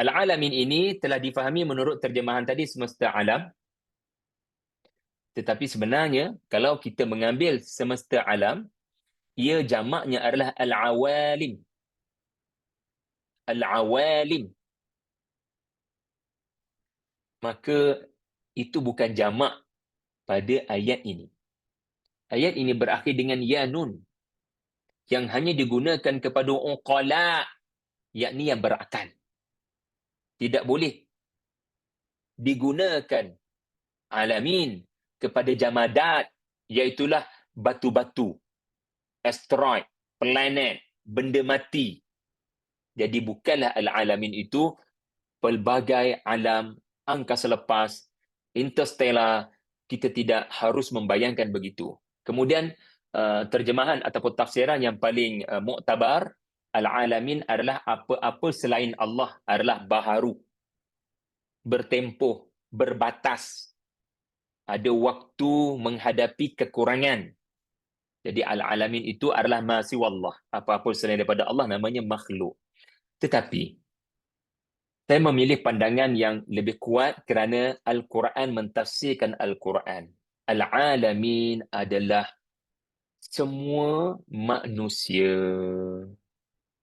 Al-alamin ini telah difahami menurut terjemahan tadi semesta alam. Tetapi sebenarnya kalau kita mengambil semesta alam, ia jamaknya adalah al-awalim. Al-awalim. Maka itu bukan jamak pada ayat ini. Ayat ini berakhir dengan ya nun yang hanya digunakan kepada uqala yakni yang berakal tidak boleh. Digunakan alamin kepada jamadat iaitulah batu-batu asteroid planet benda mati. Jadi bukanlah al-alamin itu pelbagai alam angkasa lepas interstellar kita tidak harus membayangkan begitu. Kemudian uh, terjemahan ataupun tafsiran yang paling uh, muktabar Al-alamin adalah apa-apa selain Allah adalah baharu. Bertempoh, berbatas. Ada waktu menghadapi kekurangan. Jadi al-alamin itu adalah masih Allah. Apa-apa selain daripada Allah namanya makhluk. Tetapi, saya memilih pandangan yang lebih kuat kerana Al-Quran mentafsirkan Al-Quran. Al-alamin adalah semua manusia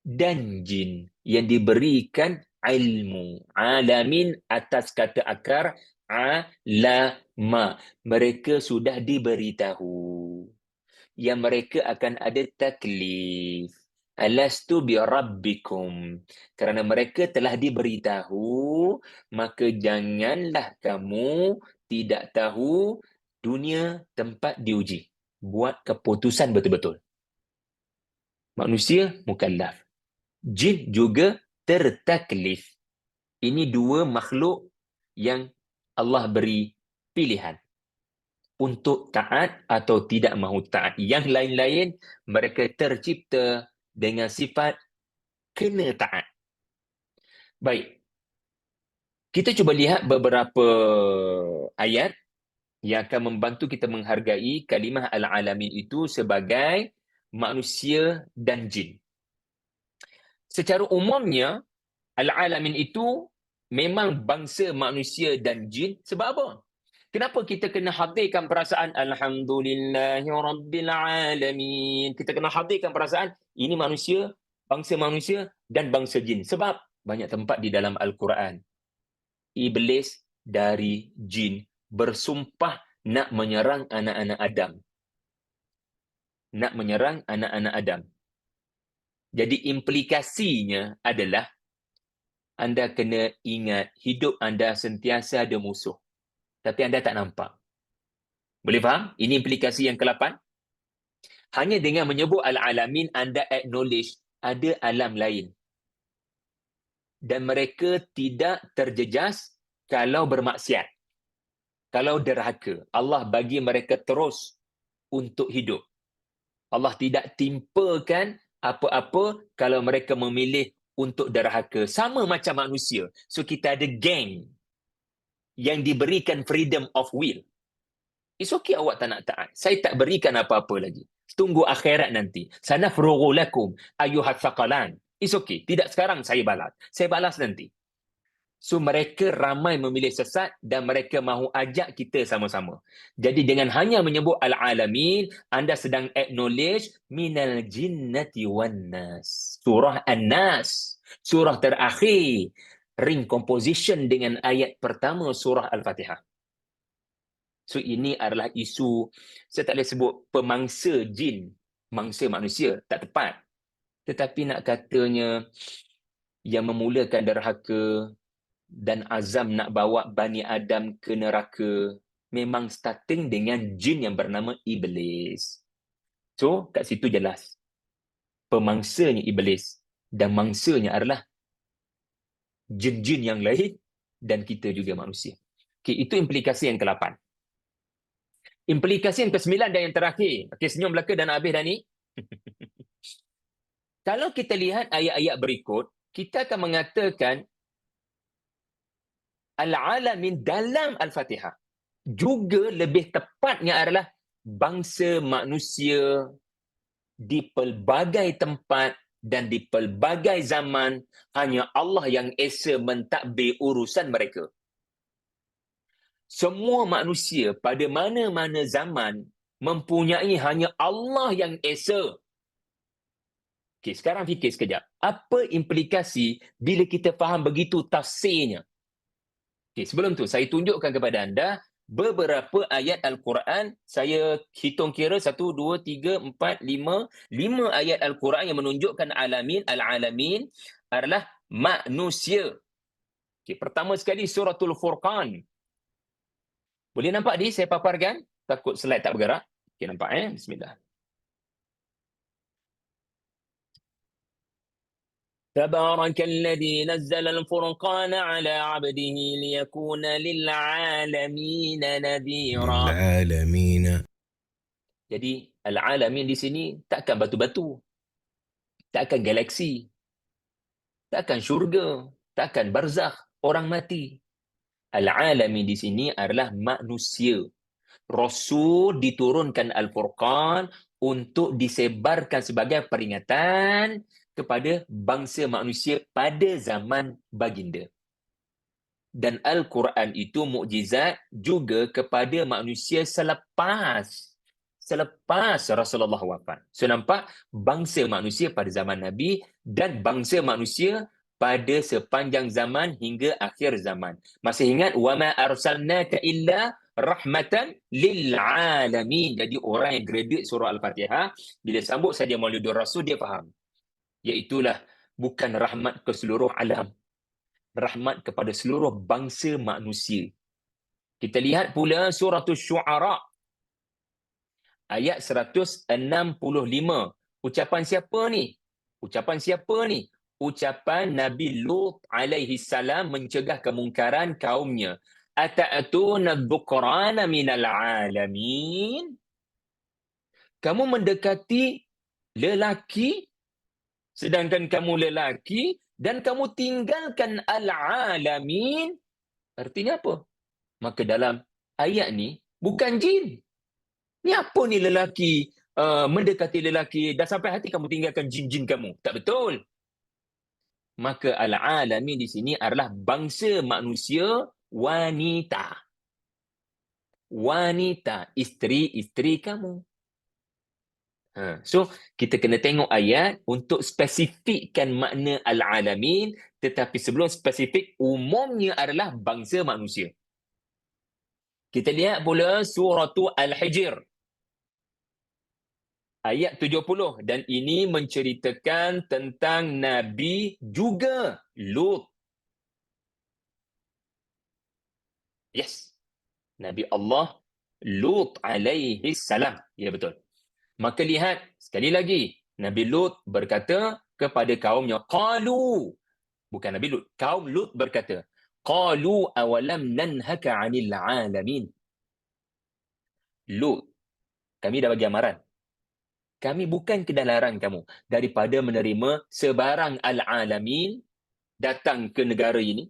dan jin yang diberikan ilmu. Alamin atas kata akar alama. Mereka sudah diberitahu yang mereka akan ada taklif. Alastu bi rabbikum. Kerana mereka telah diberitahu maka janganlah kamu tidak tahu dunia tempat diuji. Buat keputusan betul-betul. Manusia mukallaf jin juga tertaklif. Ini dua makhluk yang Allah beri pilihan untuk taat atau tidak mahu taat. Yang lain-lain mereka tercipta dengan sifat kena taat. Baik. Kita cuba lihat beberapa ayat yang akan membantu kita menghargai kalimah al-alamin itu sebagai manusia dan jin secara umumnya al-alamin itu memang bangsa manusia dan jin sebab apa? Kenapa kita kena hadirkan perasaan alhamdulillahirabbilalamin? Kita kena hadirkan perasaan ini manusia, bangsa manusia dan bangsa jin. Sebab banyak tempat di dalam al-Quran iblis dari jin bersumpah nak menyerang anak-anak Adam. Nak menyerang anak-anak Adam. Jadi implikasinya adalah anda kena ingat hidup anda sentiasa ada musuh. Tapi anda tak nampak. Boleh faham? Ini implikasi yang ke-8. Hanya dengan menyebut al-alamin anda acknowledge ada alam lain. Dan mereka tidak terjejas kalau bermaksiat. Kalau derhaka. Allah bagi mereka terus untuk hidup. Allah tidak timpakan apa-apa kalau mereka memilih untuk derhaka. Sama macam manusia. So kita ada gang yang diberikan freedom of will. It's okay awak tak nak taat. Saya tak berikan apa-apa lagi. Tunggu akhirat nanti. Sana lakum ayuhat saqalan. It's okay. Tidak sekarang saya balas. Saya balas nanti. So mereka ramai memilih sesat dan mereka mahu ajak kita sama-sama. Jadi dengan hanya menyebut al-alamin, anda sedang acknowledge minal jinnati wan nas. Surah An-Nas, surah terakhir ring composition dengan ayat pertama surah Al-Fatihah. So ini adalah isu saya tak boleh sebut pemangsa jin, mangsa manusia, tak tepat. Tetapi nak katanya yang memulakan derhaka dan azam nak bawa Bani Adam ke neraka memang starting dengan jin yang bernama Iblis. So, kat situ jelas. Pemangsanya Iblis dan mangsanya adalah jin-jin yang lain dan kita juga manusia. Okay, itu implikasi yang ke-8. Implikasi yang ke-9 dan yang terakhir. Okay, senyum belaka dan habis dah ni. Kalau kita lihat ayat-ayat berikut, kita akan mengatakan al-alamin dalam al-Fatihah juga lebih tepatnya adalah bangsa manusia di pelbagai tempat dan di pelbagai zaman hanya Allah yang esa mentadbir urusan mereka. Semua manusia pada mana-mana zaman mempunyai hanya Allah yang esa. Okay, sekarang fikir sekejap. Apa implikasi bila kita faham begitu tafsirnya? Okay, sebelum tu, saya tunjukkan kepada anda beberapa ayat Al-Quran. Saya hitung kira satu, dua, tiga, empat, lima. Lima ayat Al-Quran yang menunjukkan alamin, al-alamin adalah manusia. Okay, pertama sekali suratul Furqan. Boleh nampak ni saya paparkan? Takut slide tak bergerak. Okey nampak eh? Bismillah. تبارك الذي نزل الفرقان على عبده ليكون للعالمين نذيرا العالمين Jadi al-alamin di sini takkan batu-batu. Takkan galaksi. Takkan syurga. Takkan barzakh. Orang mati. Al-alami di sini adalah manusia. Rasul diturunkan Al-Furqan untuk disebarkan sebagai peringatan kepada bangsa manusia pada zaman baginda. Dan Al-Quran itu mukjizat juga kepada manusia selepas selepas Rasulullah wafat. So nampak bangsa manusia pada zaman Nabi dan bangsa manusia pada sepanjang zaman hingga akhir zaman. Masih ingat wama arsalnaka illa rahmatan lil alamin. Jadi orang yang graduate surah Al-Fatihah bila sambut saja Maulidur Rasul dia faham. Iaitulah bukan rahmat ke seluruh alam. Rahmat kepada seluruh bangsa manusia. Kita lihat pula surah Syuara ayat 165. Ucapan siapa ni? Ucapan siapa ni? ucapan Nabi Lut alaihi salam mencegah kemungkaran kaumnya. Ata'atuna dhukrana minal alamin? Kamu mendekati lelaki sedangkan kamu lelaki dan kamu tinggalkan al-alamin? Artinya apa? Maka dalam ayat ni bukan jin. Ni apa ni lelaki uh, mendekati lelaki dah sampai hati kamu tinggalkan jin-jin kamu? Tak betul maka al-alami di sini adalah bangsa manusia wanita. Wanita, isteri-isteri kamu. Ha. So, kita kena tengok ayat untuk spesifikkan makna al-alamin tetapi sebelum spesifik, umumnya adalah bangsa manusia. Kita lihat pula surah Al-Hijr ayat 70 dan ini menceritakan tentang nabi juga Lut. Yes. Nabi Allah Lut alaihi salam. Ya betul. Maka lihat sekali lagi Nabi Lut berkata kepada kaumnya qalu. Bukan Nabi Lut kaum Lut berkata qalu awalam nanhaka 'anil 'alamin. Lut kami dah bagi amaran. Kami bukan kedah larang kamu daripada menerima sebarang al-alamin datang ke negara ini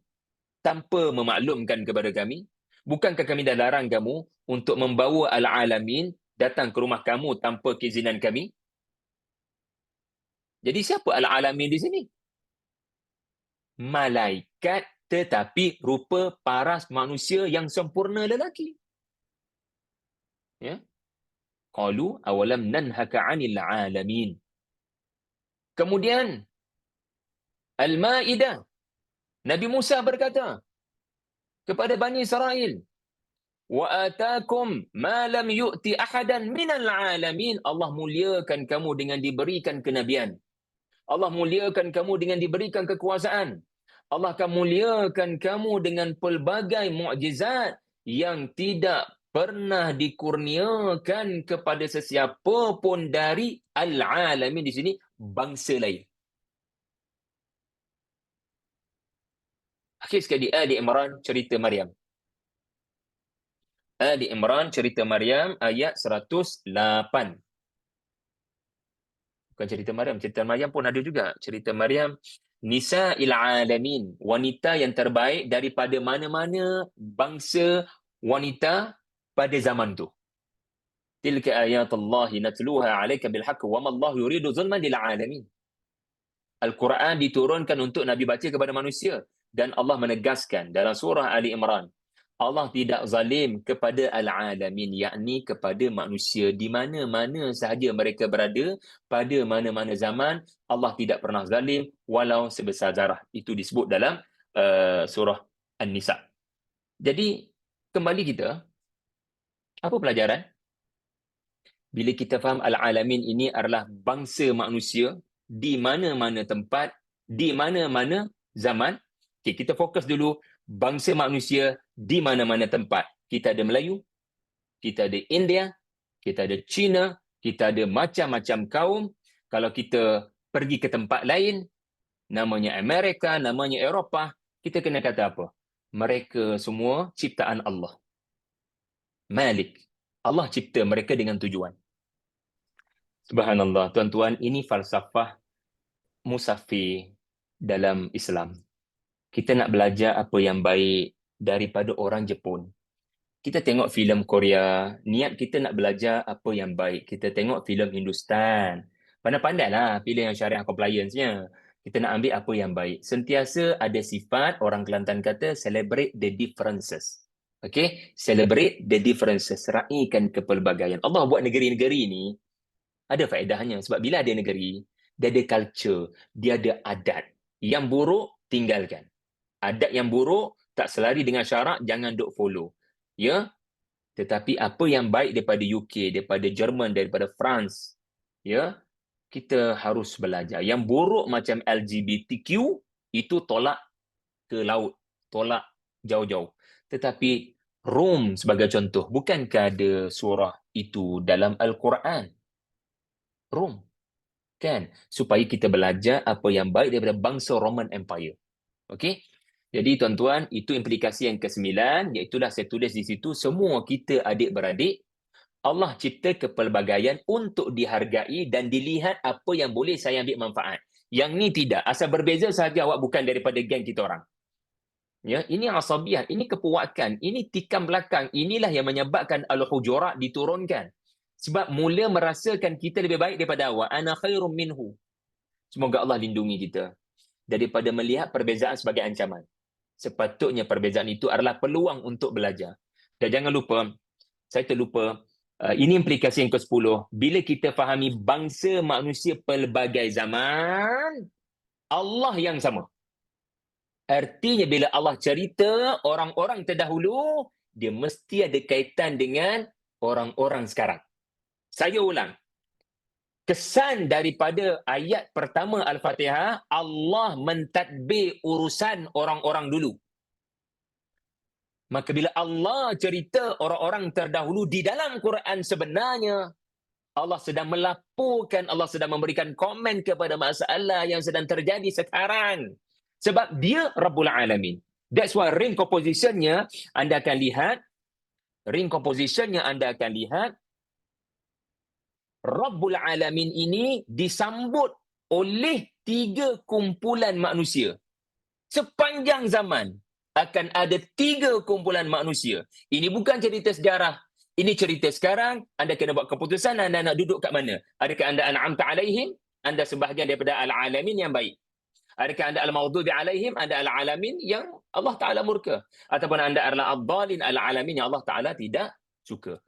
tanpa memaklumkan kepada kami. Bukankah kami dah larang kamu untuk membawa al-alamin datang ke rumah kamu tanpa keizinan kami? Jadi siapa al-alamin di sini? Malaikat tetapi rupa paras manusia yang sempurna lelaki. Ya? qalu awalam nanhaka 'anil 'alamin kemudian al-maidah nabi Musa berkata kepada bani Israel wa atakum ma lam yu'ti ahadan minal 'alamin Allah muliakan kamu dengan diberikan kenabian Allah muliakan kamu dengan diberikan kekuasaan Allah akan muliakan kamu dengan pelbagai mukjizat yang tidak pernah dikurniakan kepada sesiapa pun dari al-alamin di sini bangsa lain. Akhir sekali Ali Imran cerita Maryam. Ali Imran cerita Maryam ayat 108. Bukan cerita Maryam, cerita Maryam pun ada juga. Cerita Maryam Nisa il alamin, wanita yang terbaik daripada mana-mana bangsa wanita pada zaman tu. Tilka ayat Allah natluha alayka bil haqq wa ma Allah yuridu zulman lil alamin. Al-Quran diturunkan untuk Nabi baca kepada manusia dan Allah menegaskan dalam surah Ali Imran Allah tidak zalim kepada al-alamin yakni kepada manusia di mana-mana sahaja mereka berada pada mana-mana zaman Allah tidak pernah zalim walau sebesar zarah itu disebut dalam uh, surah An-Nisa. Jadi kembali kita apa pelajaran? Bila kita faham al-alamin ini adalah bangsa manusia di mana-mana tempat, di mana-mana zaman. Okay, kita fokus dulu bangsa manusia di mana-mana tempat. Kita ada Melayu, kita ada India, kita ada China, kita ada macam-macam kaum. Kalau kita pergi ke tempat lain, namanya Amerika, namanya Eropah, kita kena kata apa? Mereka semua ciptaan Allah. Malik. Allah cipta mereka dengan tujuan. Subhanallah, tuan-tuan, ini falsafah musafir dalam Islam. Kita nak belajar apa yang baik daripada orang Jepun. Kita tengok filem Korea, niat kita nak belajar apa yang baik. Kita tengok filem Hindustan. Pandai-pandailah pilih yang syariah compliance-nya. Kita nak ambil apa yang baik. Sentiasa ada sifat, orang Kelantan kata, celebrate the differences. Okay? Celebrate the differences. Raikan kepelbagaian. Allah buat negeri-negeri ni, ada faedahnya sebab bila ada negeri dia ada culture dia ada adat yang buruk tinggalkan adat yang buruk tak selari dengan syarak jangan duk follow ya tetapi apa yang baik daripada UK daripada Jerman daripada France ya kita harus belajar yang buruk macam LGBTQ itu tolak ke laut tolak jauh-jauh tetapi Rom sebagai contoh bukankah ada surah itu dalam al-Quran Rom. Kan? Supaya kita belajar apa yang baik daripada bangsa Roman Empire. Okey? Jadi tuan-tuan, itu implikasi yang kesembilan, iaitulah saya tulis di situ, semua kita adik-beradik, Allah cipta kepelbagaian untuk dihargai dan dilihat apa yang boleh saya ambil manfaat. Yang ni tidak. Asal berbeza sahaja awak bukan daripada geng kita orang. Ya, ini asabiah, ini kepuakan, ini tikam belakang. Inilah yang menyebabkan Al-Hujurat diturunkan. Sebab mula merasakan kita lebih baik daripada awak. Ana khairum minhu. Semoga Allah lindungi kita. Daripada melihat perbezaan sebagai ancaman. Sepatutnya perbezaan itu adalah peluang untuk belajar. Dan jangan lupa, saya terlupa, uh, ini implikasi yang ke-10. Bila kita fahami bangsa manusia pelbagai zaman, Allah yang sama. Artinya bila Allah cerita orang-orang terdahulu, dia mesti ada kaitan dengan orang-orang sekarang. Saya ulang. Kesan daripada ayat pertama Al-Fatihah, Allah mentadbir urusan orang-orang dulu. Maka bila Allah cerita orang-orang terdahulu di dalam Quran sebenarnya, Allah sedang melaporkan, Allah sedang memberikan komen kepada masalah yang sedang terjadi sekarang. Sebab dia Rabbul Alamin. That's why ring compositionnya anda akan lihat, ring compositionnya anda akan lihat, Rabbul Alamin ini disambut oleh tiga kumpulan manusia. Sepanjang zaman akan ada tiga kumpulan manusia. Ini bukan cerita sejarah. Ini cerita sekarang. Anda kena buat keputusan anda nak duduk kat mana. Adakah anda an'amta alaihim? Anda sebahagian daripada al-alamin yang baik. Adakah anda al-mawdubi alaihim? Anda al-alamin yang Allah Ta'ala murka. Ataupun anda adalah al-dhalin al-alamin yang Allah Ta'ala tidak suka.